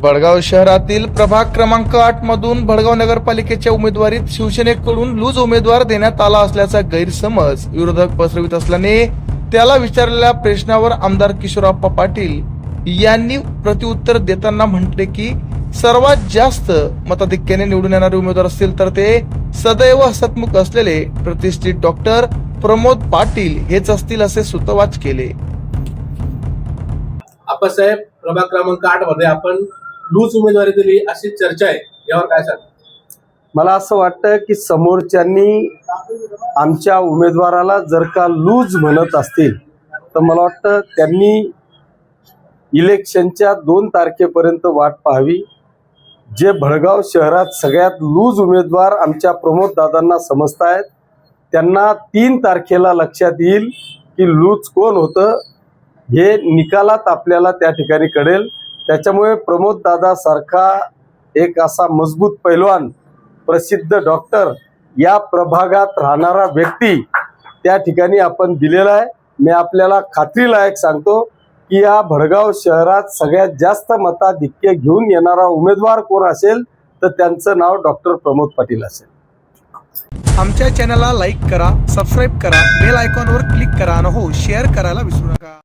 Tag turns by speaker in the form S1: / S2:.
S1: बडगाव शहरातील प्रभाग क्रमांक आठ मधून भडगाव नगरपालिकेच्या उमेदवारीत शिवसेनेकडून लूज उमेदवार देण्यात आला असल्याचा गैरसमज विरोधक पसरवित असल्याने त्याला विचारलेल्या प्रश्नावर आमदार किशोरप्पा पाटील यांनी प्रतिउत्तर देताना म्हटले की सर्वात जास्त मताधिक्याने निवडून येणारे उमेदवार असतील तर ते सदैव हसतमुख असलेले प्रतिष्ठित डॉक्टर प्रमोद पाटील हेच असतील असे सुतवाच केले.
S2: आप्पासाहेब प्रभाग क्रमांक आठमध्ये आपण लूज उमेदवारी दिली अशी चर्चा आहे. यावर काय सांग
S3: मला असं वाटतं की समोरच्यांनी आमच्या उमेदवाराला जर का लूज म्हणत असतील तर मला वाटतं त्यांनी इलेक्शनच्या दोन तारखेपर्यंत वाट पाहावी. जे भडगाव शहरात सगळ्यात लूज उमेदवार आमच्या प्रमोद दादांना समजतायत त्यांना तीन तारखेला लक्षात येईल की लूज कोण होतं हे निकालात आपल्याला त्या ठिकाणी कळेल. त्याच्यामुळे प्रमोद दादा सारखा एक असा मजबूत पैलवान प्रसिद्ध डॉक्टर या प्रभागात राहणारा व्यक्ती त्या ठिकाणी आपण दिलेला आहे. मी आपल्याला खात्रीलायक सांगतो की या भडगाव शहरात सगळ्यात जास्त मताधिक्य घेऊन येणारा उमेदवार कोण असेल तर त्यांचं नाव डॉक्टर प्रमोद पाटील असेल.
S1: आमच्या चॅनलला लाईक करा सबस्क्राईब करा बेल आयकॉनवर क्लिक करा आणि हो शेअर करायला विसरू नका.